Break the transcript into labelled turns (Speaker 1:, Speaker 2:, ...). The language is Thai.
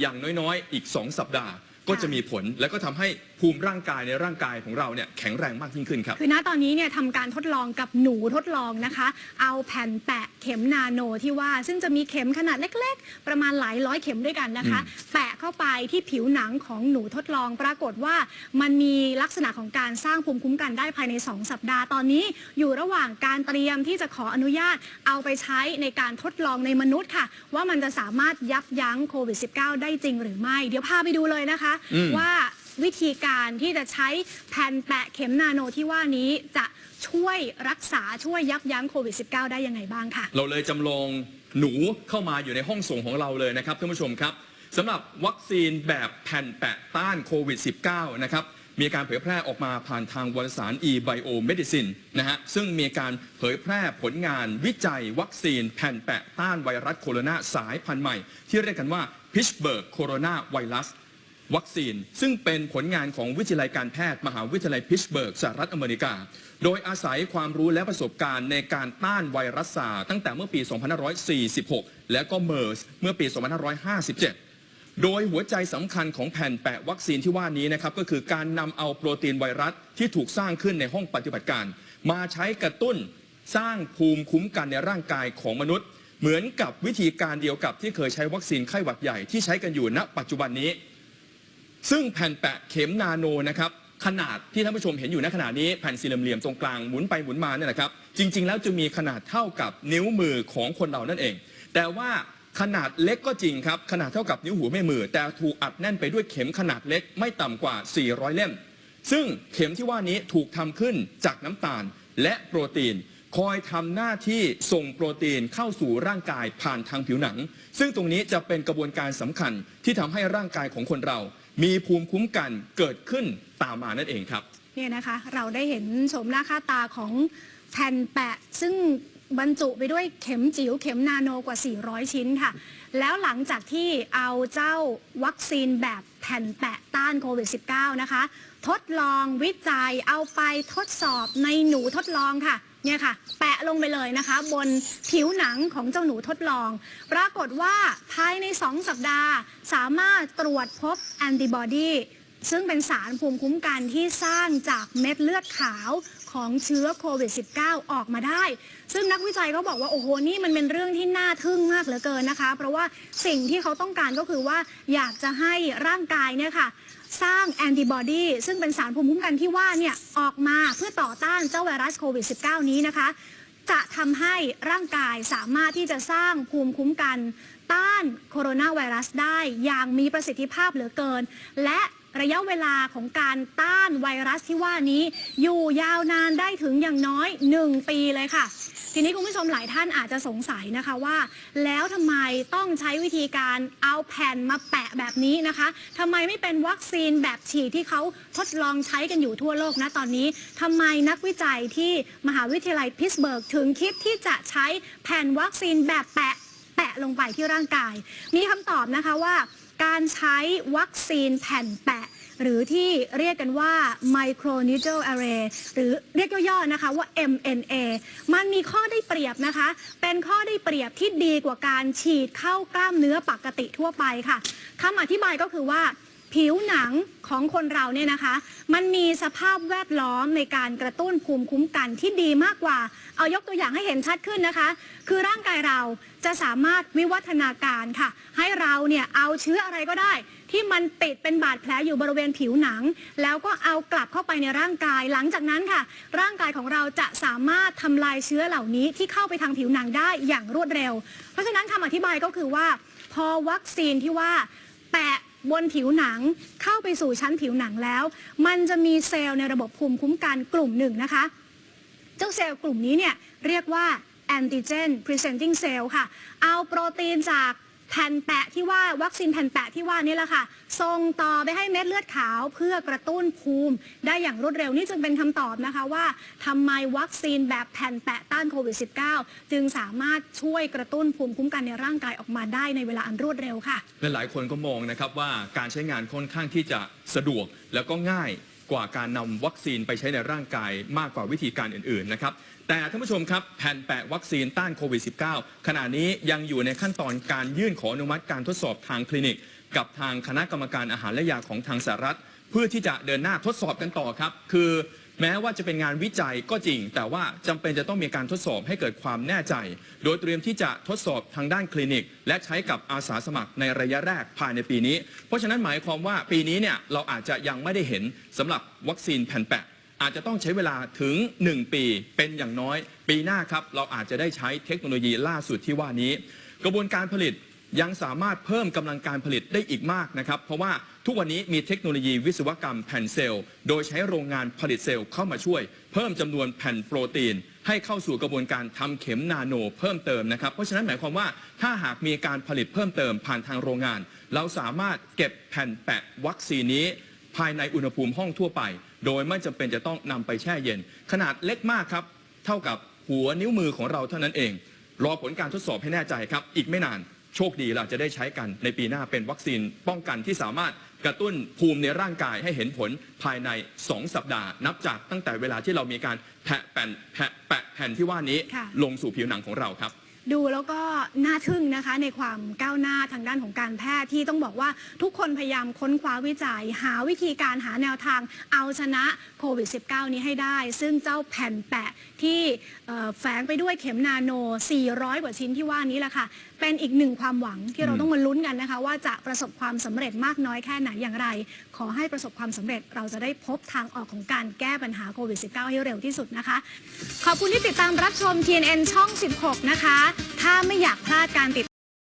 Speaker 1: อย่างน้อยๆ อีก 2 สัปดาห์ ก็จะมีผลแล้วก็ทำให้ภูมิร่างกายในร่างกายของเราเนี่ยแข็งแรงมากยิ่งขึ้นครับ
Speaker 2: คือณตอนนี้เนี่ยทำการทดลองกับหนูทดลองนะคะ เอาแผ่นแปะเข็มนาโนที่ว่า ซึ่งจะมีเข็มขนาดเล็ก ๆ ประมาณหลายร้อยเข็มด้วยกันนะคะ แปะเข้าไปที่ผิวหนังของหนูทดลอง ปรากฏว่ามันมีลักษณะของการสร้างภูมิคุ้มกันได้ภายใน 2 สัปดาห์ตอนนี้ อยู่ระหว่างการเตรียมที่จะขออนุญาตเอาไปใช้ในการทดลองในมนุษย์ค่ะ ว่ามันจะสามารถยับยั้งโควิด -19 ได้จริงหรือไม่ เดี๋ยวพาไปดูเลยนะคะ
Speaker 1: อืม
Speaker 2: ว่าวิธีการที่จะใช้แผ่นแปะเข็มนาโนที่ว่านี้จะช่วยรักษาช่วยยับยั้งโควิด -19 ได้ยังไงบ้างค่ะ
Speaker 1: เราเลยจำลองหนูเข้ามาอยู่ในห้องส่งของเราเลยนะครับท่านผู้ชมครับสำหรับวัคซีนแบบแผ่นแปะต้านโควิด -19 นะครับมีการเผยแพร่ออกมาผ่านทางวารสาร e-biomedicine นะฮะซึ่งมีการเผยแพร่ผลงานวิจัยวัคซีนแผ่นแปะต้านไวรัสโคโรนาสายพันธุ์ใหม่ ที่เรียกกันว่า Pittsburgh Corona Virus วัคซีน ซึ่งเป็นผลงานของวิทยาลัยการแพทย์มหาวิทยาลัยพิชเบิร์กสหรัฐอเมริกา โดยอาศัยความรู้และประสบการณ์ในการต้านไวรัสซาตั้งแต่เมื่อปี 2546 แล้วก็เมอร์สเมื่อปี 2557โดยหัวใจสำคัญของแผ่นแปะวัคซีนที่ว่านี้นะครับก็คือการนำเอาโปรตีนไวรัสที่ถูกสร้างขึ้นในห้องปฏิบัติการ มาใช้กระตุ้นสร้างภูมิคุ้มกันในร่างกายของมนุษย์ เหมือนกับวิธีการเดียวกับที่เคยใช้วัคซีนไข้หวัดใหญ่ที่ใช้กันอยู่ณปัจจุบันนี้ ซึ่งแผ่นแปะเข็มนาโนนะครับขนาดที่ท่านผู้ชมเห็นอยู่ในขณะนี้แผ่นสี่เหลี่ยมตรงกลางหมุนไปหมุนมาเนี่ยนะครับจริง ๆ แล้วจะมีขนาดเท่ากับนิ้วมือของคนเรานั่นเอง แต่ว่าขนาดเล็กก็จริงครับ ขนาดเท่ากับนิ้วหัวแม่มือ แต่ถูกอัดแน่นไปด้วยเข็มขนาดเล็กไม่ต่ำกว่า 400 เล่ม ซึ่งเข็มที่ว่านี้ถูกทำขึ้นจากน้ำตาลและโปรตีน คอยทำหน้าที่ส่งโปรตีนเข้าสู่ร่างกายผ่านทางผิวหนัง ซึ่งตรงนี้จะเป็นกระบวนการสำคัญที่ทำให้ร่างกายของคนเรา มีภูมิคุ้มกันเกิดขึ้นตามมานั่นเองครับ
Speaker 2: เนี่ยนะคะ เราได้เห็นโฉมหน้าค่าตาของแผ่นแปะ ซึ่งบรรจุไปด้วยเข็มจิ๋วเข็มนาโนกว่า 400 ชิ้นค่ะ แล้วหลังจากที่เอาเจ้าวัคซีนแบบแผ่นแปะต้านโควิด -19 นะคะ ทดลองวิจัยเอาไปทดสอบในหนูทดลองค่ะ เนี่ยค่ะ แปะลงไปเลยนะคะ บนผิวหนังของเจ้าหนูทดลอง ปรากฏว่าภายใน 2 สัปดาห์ สามารถตรวจพบแอนติบอดี ซึ่งเป็นสารภูมิคุ้มกันที่สร้างจากเม็ดเลือดขาวของเชื้อโควิด -19 ออกมาได้ ซึ่งนักวิจัยก็บอกว่าโอ้โหนี่มันเป็นเรื่องที่น่าทึ่งมากเหลือเกินนะคะ เพราะว่าสิ่งที่เขาต้องการก็คือว่าอยากจะให้ร่างกายเนี่ยค่ะสร้างแอนติบอดีซึ่งเป็นสารภูมิคุ้มกันที่ว่าเนี่ยออกมาเพื่อต่อต้านเจ้าไวรัสโควิด -19 นี้นะคะ จะทำให้ร่างกายสามารถที่จะสร้างภูมิคุ้มกัน ต้านโคโรนาไวรัสได้อย่างมีประสิทธิภาพเหลือเกิน และ ระยะเวลาของการต้านไวรัสที่ว่านี้ อยู่ยาวนานได้ถึงอย่างน้อย 1 ปีเลยค่ะ ทีนี้คุณผู้ชมหลายท่านอาจจะสงสัยนะคะว่า แล้วทำไมต้องใช้วิธีการเอาแผ่นมาแปะแบบนี้นะคะทำไมไม่เป็นวัคซีนแบบฉีดที่เขาทดลองใช้กันอยู่ทั่วโลกนะตอนนี้ทำไมนักวิจัยที่มหาวิทยาลัยพิตสเบิร์กถึงคิดที่จะใช้แผ่นวัคซีนแบบแปะแปะลงไปที่ร่างกาย มีคำตอบนะคะว่า การใช้วัคซีนแผ่นแปะ หรือที่เรียกกันว่า micro needle array หรือเรียกย่อๆนะคะว่า mNA มันมีข้อได้เปรียบนะคะ เป็นข้อได้เปรียบที่ดีกว่าการฉีดเข้ากล้ามเนื้อปกติทั่วไปค่ะคำอธิบายก็คือว่า ผิวหนังของคนเราเนี่ยนะคะ มันมีสภาพแวดล้อมในการกระตุ้นภูมิคุ้มกันที่ดีมากกว่า เอายกตัวอย่างให้เห็นชัดขึ้นนะคะ คือร่างกายเราจะสามารถวิวัฒนาการค่ะ ให้เราเนี่ยเอาเชื้ออะไรก็ได้ ที่มันติดเป็นบาดแผลอยู่บริเวณผิวหนัง แล้วก็เอากลับเข้าไปในร่างกายหลังจากนั้นค่ะ ร่างกายของเราจะสามารถทำลายเชื้อเหล่านี้ที่เข้าไปทางผิวหนังได้อย่างรวดเร็ว เพราะฉะนั้นคำอธิบายก็คือว่า พอวัคซีนที่ว่าแปะ บนผิวหนังเข้าไปสู่ชั้นผิวหนังแล้ว มันจะมีเซลล์ในระบบภูมิคุ้มกันกลุ่มหนึ่งนะคะ เจ้าเซลล์กลุ่มนี้เนี่ยเรียกว่า antigen presenting cell ค่ะ เอาโปรตีนจาก แผ่นแปะที่ว่าวัคซีนแผ่นแปะที่ว่านี่แหละค่ะส่งต่อไปให้เม็ดเลือดขาวเพื่อกระตุ้นภูมิ ได้อย่างรวดเร็วนี่จึงเป็นคำตอบนะคะว่าทำไมวัคซีนแบบแผ่นแปะต้านโควิด -19 จึงสามารถช่วยกระตุ้นภูมิคุ้มกันในร่างกายออกมาได้ในเวลาอันรวดเร็วค่ะ
Speaker 1: และหลายคนก็มองนะครับว่าการใช้งานค่อนข้างที่จะสะดวกแล้วก็ง่าย กว่าการนำวัคซีนไปใช้ในร่างกายมากกว่าวิธีการอื่นๆนะครับแต่ท่านผู้ชมครับแผ่นแปะวัคซีนต้านโควิด -19 ขณะนี้ยังอยู่ในขั้นตอนการยื่นขออนุมัติการทดสอบทางคลินิก กับทางคณะกรรมการอาหารและยาของทางสหรัฐ เพื่อที่จะเดินหน้าทดสอบกันต่อครับ คือ แม้ว่าจะเป็นงานวิจัยก็จริง แต่ว่าจำเป็นจะต้องมีการทดสอบให้เกิดความแน่ใจ โดยเตรียมที่จะทดสอบทางด้านคลินิก และใช้กับอาสาสมัครในระยะแรกภายในปีนี้ เพราะฉะนั้นหมายความว่าปีนี้เนี่ยเราอาจจะยังไม่ได้เห็นสำหรับวัคซีนแผ่นแปะอาจจะต้องใช้เวลาถึง 1 ปีเป็นอย่างน้อย ปีหน้าครับ เราอาจจะได้ใช้เทคโนโลยีล่าสุดที่ว่านี้ กระบวนการผลิต ยังสามารถเพิ่มกำลังการผลิตได้อีกมากนะครับ เพราะว่าทุกวันนี้มีเทคโนโลยีวิศวกรรมแผ่นเซลล์ โดยใช้โรงงานผลิตเซลล์เข้ามาช่วย เพิ่มจำนวนแผ่นโปรตีน ให้เข้าสู่กระบวนการทำเข็มนาโนเพิ่มเติมนะครับ เพราะฉะนั้นหมายความว่าถ้าหากมีการผลิตเพิ่มเติมผ่านทางโรงงาน เราสามารถเก็บแผ่นแปะวัคซีนนี้ ภายในอุณหภูมิห้องทั่วไป โดยไม่จำเป็นจะต้องนำไปแช่เย็น ขนาดเล็กมากครับ เท่ากับหัวนิ้วมือของเราเท่านั้นเอง รอผลการทดสอบให้แน่ใจครับ อีกไม่นาน โชคดีเราจะได้ใช้กันในปีหน้าเป็นวัคซีนป้องกันที่สามารถกระตุ้นภูมิในร่างกายให้เห็นผลภายใน 2 สัปดาห์ นับจากตั้งแต่เวลาที่เรามีการแผะแผ่นแผะแปะแผ่นที่ว่านี้
Speaker 2: ค่ะ
Speaker 1: ลงสู่ผิวหนังของเราครับ
Speaker 2: ดูแล้วก็น่าทึ่งนะคะในความก้าวหน้าทางด้านของการแพทย์ที่ต้องบอกว่าทุกคนพยายามค้นคว้าวิจัย หาวิธีการหาแนวทางเอาชนะโควิด -19 นี้ให้ได้ ซึ่งเจ้าแผ่นแปะที่เอ่อแฝงไปด้วยเข็มนาโน 400 กว่าชิ้นที่ว่านี้แหละค่ะ เป็นอีกหนึ่งความหวังที่เราต้องมาลุ้นกันนะคะ ว่าจะประสบความสำเร็จมากน้อยแค่ไหนอย่างไร ขอให้ประสบความสำเร็จเราจะได้พบทางออกของการแก้ปัญหาโควิด -19 ให้เร็วที่สุดนะคะ ขอบคุณที่ติดตามรับชม TNN ช่อง 16 นะคะ ถ้าไม่อยากพลาดการติด